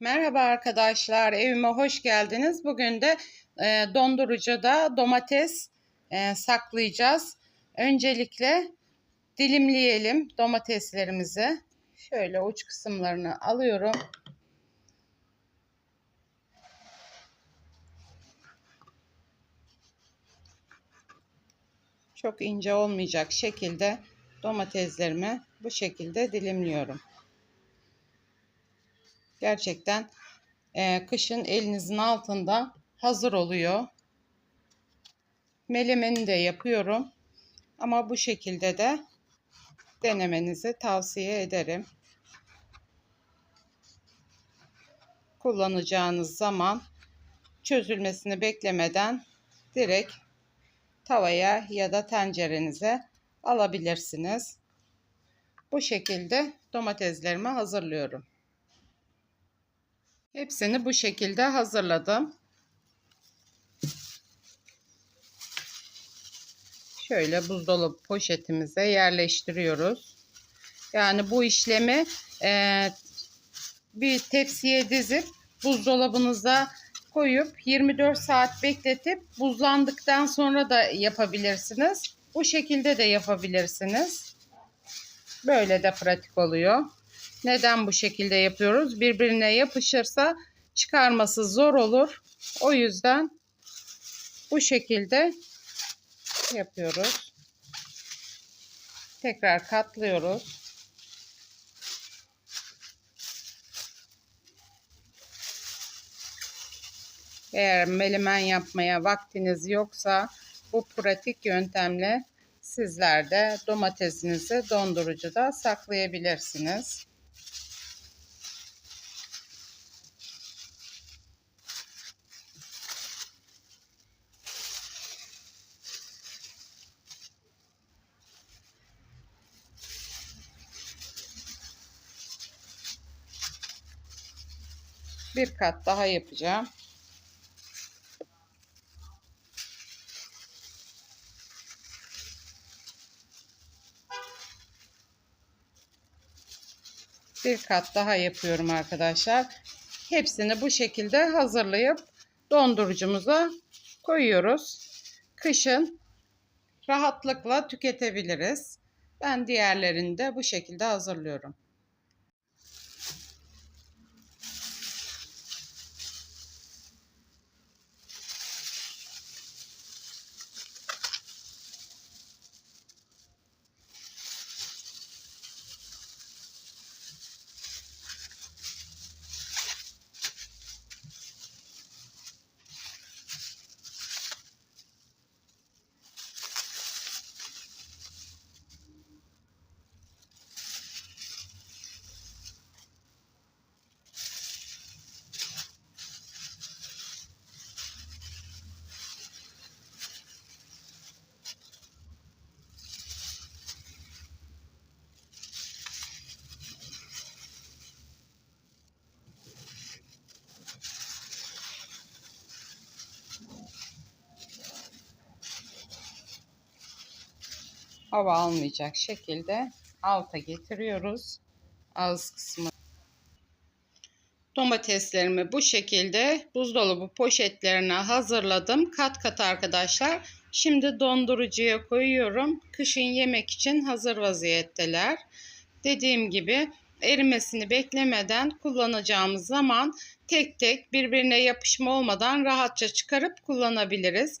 Merhaba arkadaşlar, evime hoş geldiniz. Bugün de e, dondurucuda domates e, saklayacağız. Öncelikle dilimleyelim domateslerimizi. Şöyle uç kısımlarını alıyorum. Çok ince olmayacak şekilde domateslerimi bu şekilde dilimliyorum. Gerçekten e, kışın elinizin altında hazır oluyor. Melemeni de yapıyorum. Ama bu şekilde de denemenizi tavsiye ederim. Kullanacağınız zaman çözülmesini beklemeden direkt tavaya ya da tencerenize alabilirsiniz. Bu şekilde domateslerimi hazırlıyorum. Hepsini bu şekilde hazırladım. Şöyle buzdolabı poşetimize yerleştiriyoruz. Yani bu işlemi e, bir tepsiye dizip buzdolabınıza koyup 24 saat bekletip buzlandıktan sonra da yapabilirsiniz. Bu şekilde de yapabilirsiniz. Böyle de pratik oluyor. Neden bu şekilde yapıyoruz? Birbirine yapışırsa çıkarması zor olur. O yüzden bu şekilde yapıyoruz. Tekrar katlıyoruz. Eğer melemen yapmaya vaktiniz yoksa bu pratik yöntemle sizler de domatesinizi dondurucuda saklayabilirsiniz. Bir kat daha yapacağım. Bir kat daha yapıyorum arkadaşlar. Hepsini bu şekilde hazırlayıp dondurucumuza koyuyoruz. Kışın rahatlıkla tüketebiliriz. Ben diğerlerini de bu şekilde hazırlıyorum. Hava almayacak şekilde alta getiriyoruz. Ağız kısmı. Domateslerimi bu şekilde buzdolabı poşetlerine hazırladım. Kat kat arkadaşlar. Şimdi dondurucuya koyuyorum. Kışın yemek için hazır vaziyetteler. Dediğim gibi erimesini beklemeden kullanacağımız zaman tek tek birbirine yapışma olmadan rahatça çıkarıp kullanabiliriz.